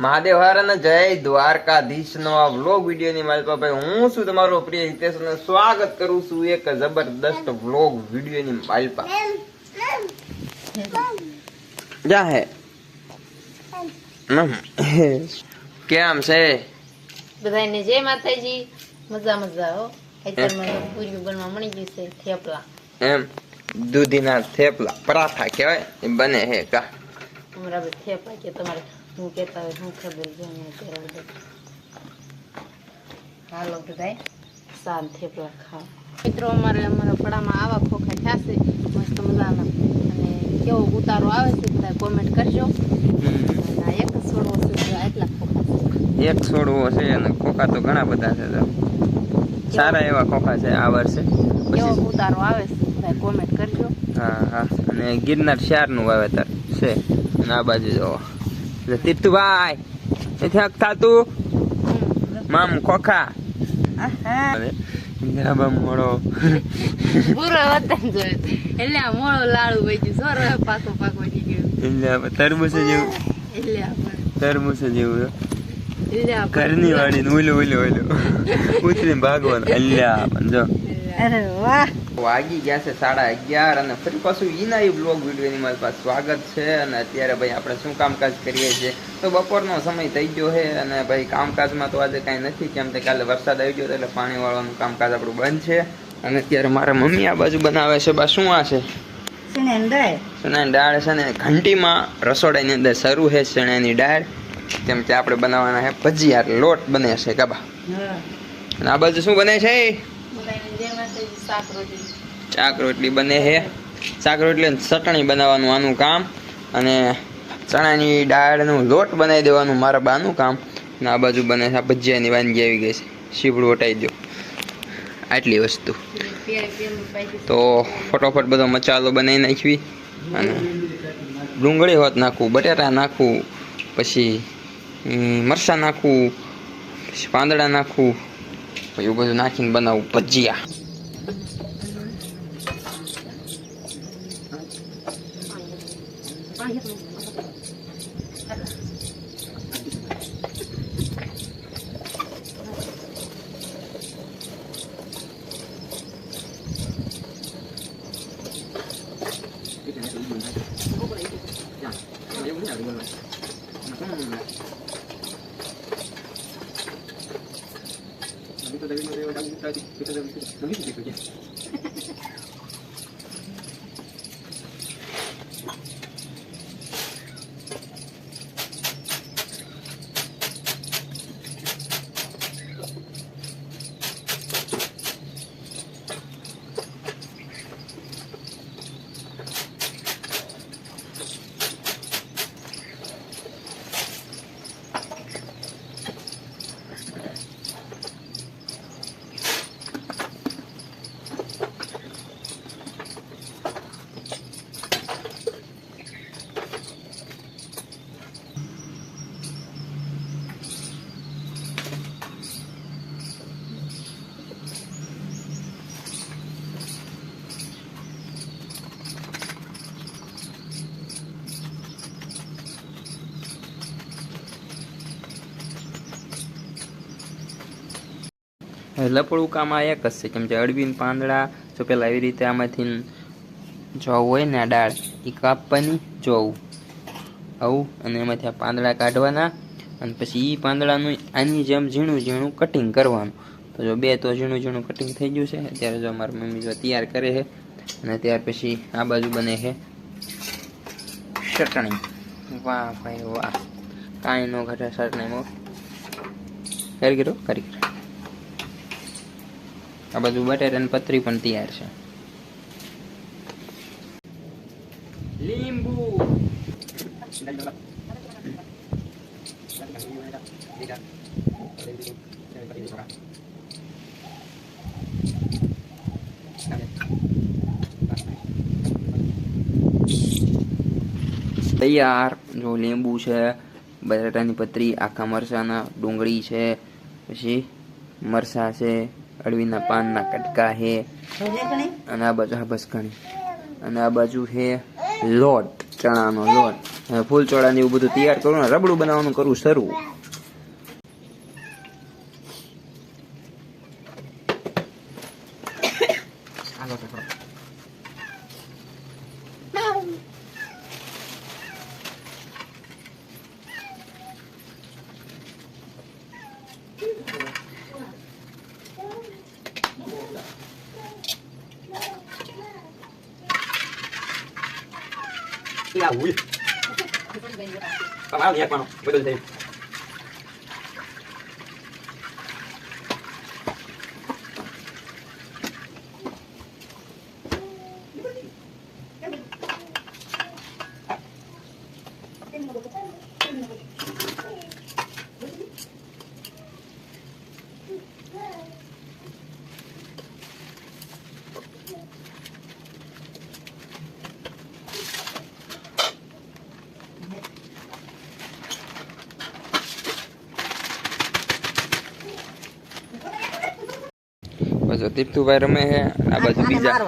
મહાદેવ હર જય દ્વારકાધીશ નો આ vlog video ની મારી ભાઈ હું છું તમારો પ્રિય હિતેશ ને સ્વાગત કરું છું એક જબરદસ્ત વ્લોગ વીડિયો ની માલપા જા હે. કેમ છે? બધાને જય માતાજી. મજા મજા હો. અત્યારમાં મને પૂરી બનવા મળી ગયું છે થેપલા. એમ. દૂધીના થેપલા પરાઠા કહેવાય એ બને હે કા. અમારા બધા થેપલા કે તમારે હું કહેતા હોય હું ખબર છે અહીંયા બધા. હાલો બધાય. સાન થેપલા ખાવ મિત્રો અમારે અમારા પડામાં આવા ખોખા થયા છે મસ્ત મજાના. અને કેવો ઉતારો આવે છે બધા કોમેન્ટ કરજો. એક છોડવો છે એટલા ખોખા એક છોડવો છે અને ખોખા તો ઘણા બધા છે સારા એવા ખોખા છે આ વર્ષે કેવો પછી ઉતારો આવે છે બધા કોમેન્ટ કરજો હા હા અને ગિરનાર શાર વાવેતર છે. અને આ બાજુ જોવો. એટલે તીર્થુભાઈ નથી થતું મામ ઇન્દિરાબા મોડો. પૂરો વતન જોયો એટલે આ મોળો લાડુ વહી ગયું. સોરો પાકો પાકો વહી ગયો. એટલે આ તરબૂચ જેવું એટલે તરબૂચ જેવું ઘરની વાડી ઓલું ઓલું ઓલું ઉતરીને ભાગવાનું. અલ્યા પણ જો. અરે વાહ. વાગી ગયા છે સાડા અગિયાર અને ફરી પાછું ઈના એ બ્લોગ વિડીયોની મારી પાસે સ્વાગત છે અને અત્યારે ભાઈ આપણે શું કામકાજ કરીએ છીએ? તો બપોરનો સમય થઈ ગયો છે અને ભાઈ કામકાજમાં તો આજે કાંઈ નથી કેમ કે કાલે વરસાદ આવી ગયો એટલે પાણી વાળવાનું કામકાજ આપણું બંધ છે. અને અત્યારે મારા મમ્મી આ બાજુ બનાવે છે બા શું આ છે? ચણાની દાળ? છે ને ઘંટીમાં રસોડાની અંદર શરૂ છે ચણાની દાળ. કેમ કે આપણે બનાવવાના છે ભજીયા લોટ બને છે કાબા અને આ બાજુ શું બને છે? શાક રોટલી. બને છે. શાક રોટલી ચટણી બનાવવાનું આનું કામ અને ચણાની દાળનું લોટ બનાવી દેવાનું મારા બાનું કામ. અને આ બાજુ બને છે ભજીયાની વાનગી આવી ગઈ છે. શીપડું હટાવી દો આટલી વસ્તુ. તો ફટોફટ બધો મસાલો બનાવી નાખવી અને ડુંગળી હોત નાખવું, બટેટા નાખવું, પછી મરચાં નાખવું, પછી પાંદડા નાખવું એવું બધું નાખીને બનાવવું ભજીયા. Hmm. Dito dali mo tayo, dito dito dito dito dito dito dito લપડું કામ આ એક જ છે. કેમ કે અળવીન પાંદડા, જો પેલા એવી રીતે આમાંથી જવું હોય ને આ દાળ એ કાપવાની, જોવું. આવું, અને એમાંથી આ પાંદડા કાઢવાના, અને પછી એ પાંદડાનું આની જેમ ઝીણું ઝીણું કટિંગ કરવાનું. તો જો બે તો ઝીણું ઝીણું કટિંગ થઈ ગયું છે. અત્યારે જો મારી મમ્મી જો તૈયાર કરે છે, અને ત્યાર પછી આ બાજુ બને છે ચટણી. વાહ ભાઈ વાહ. કાંઈ નો ઘટે ચટણીમાં કરી ગયો કરી આ બધું બટેટાની પતરી પણ તૈયાર છે. લીંબુ. તૈયાર, જો લીંબુ છે, બટાટાની પતરી આખા મરચાના ડુંગળી છે, પછી મરસા છે અળવીના પાનના કટકા છે અને આ બાજુ હા બસ અને આ બાજુ છે લોટ ચણાનો લોટ. હવે ફૂલ ચોળા ને એવું બધું તૈયાર કરું ને રબડું બનાવવાનું કરું શરૂ. xe ui. Tao báo nhạc mà phải đừng tìm. બસ દીપ્તુભાઈ રમે છે. આ બાજુ બીજા.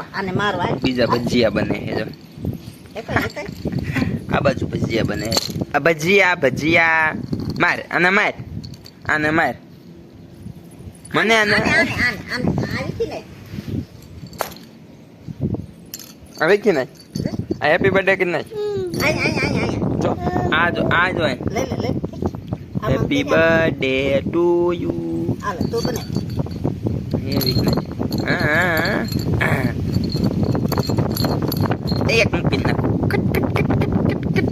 બીજા ભજીયા બને છે જો. આ બાજુ ભજીયા બને છે. આ ભજીયા ભજીયા. માર આને માર આને માર. મને આને હવે કે નહીં આ હેપી બર્થડે કે નહીં જો આ જો આ જો હેપી બર્થડે ટુ યુ હાલે તું બને એવી એક pin નાખું kut kut kut kut kut kut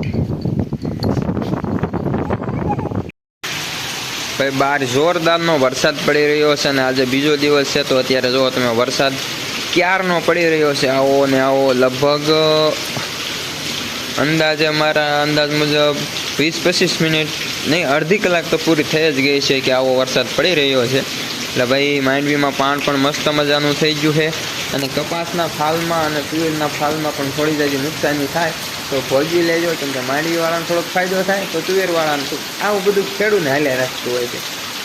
ભાઈ બહાર જોરદારનો વરસાદ પડી રહ્યો છે અને આજે બીજો દિવસ છે, તો અત્યારે જુઓ તમે, વરસાદ ક્યારનો પડી રહ્યો છે? આવો ને આવો, લગભગ અંદાજે મારા અંદાજ મુજબ વીસ પચીસ મિનિટ નહીં, અડધી કલાક તો પૂરી થઈ જ ગઈ છે કે આવો વરસાદ પડી રહ્યો છે. એટલે ભાઈ, માંડવીમાં પાણ પણ મસ્ત મજાનું થઈ ગયું છે. અને કપાસના ફાલમાં અને તુવેરના ફાલમાં પણ થોડી જાજી નુકસાની થાય. તો ભોજી લેજો, કેમ કે માંડવીવાળાને થોડોક ફાયદો થાય, તો તુવેરવાળાને તો આવું બધું ખેડૂને હાલે રાખતું હોય છે.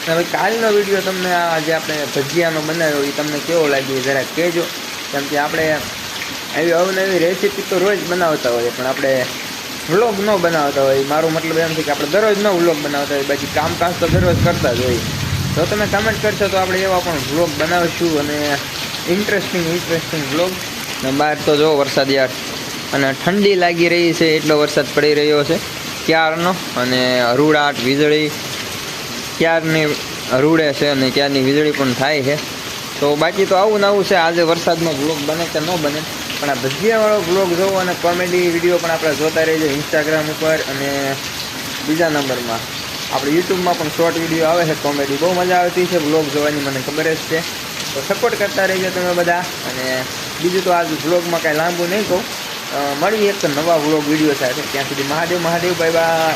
હવે કાલનો વીડિયો તમને આ જે આપણે ભજીયાનો બનાવ્યો એ તમને કેવો લાગ્યો જરા કહેજો. કેમ કે આપણે આવી અવનવી રેસીપી તો રોજ બનાવતા હોઈએ, પણ આપણે વ્લોગ ન બનાવતા હોય મારો મતલબ એમ છે કે આપણે દરરોજ ન વ્લોગ બનાવતા હોય બાકી કામકાજ તો દરરોજ કરતા જ હોય જો તમે કમેન્ટ કરશો તો આપણે એવા પણ વ્લોગ બનાવીશું અને ઇન્ટરેસ્ટિંગ ઇન્ટરેસ્ટિંગ વ્લોગ ને બહાર તો જો વરસાદ યાર, અને ઠંડી લાગી રહી છે, એટલો વરસાદ પડી રહ્યો છે. ક્યારનો? અને હરુડાટ વીજળી. ક્યારની હરુડે છે અને ક્યારની વીજળી પણ થાય છે. તો બાકી તો આવું ને આવું છે, આજે વરસાદમાં વ્લોગ બને કે ન બને. પણ આ ભજીયાવાળો વ્લોગ જોવો અને કોમેડી વીડિયો પણ આપણે જોતા છીએ ઇન્સ્ટાગ્રામ ઉપર અને બીજા નંબરમાં. આપણે યુટ્યુબમાં પણ શોર્ટ વીડિયો આવે છે કોમેડી બહુ મજા આવતી છે વ્લોગ જોવાની મને ખબર જ છે. તો સપોર્ટ કરતા રહેજો તમે બધા. અને બીજું તો આજ વ્લોગમાં કાંઈ લાંબુ નહીં કહું. મળીએ એક નવા વ્લોગ વીડિયો સાથે. ત્યાં સુધી મહાદેવ મહાદેવ બાય બાય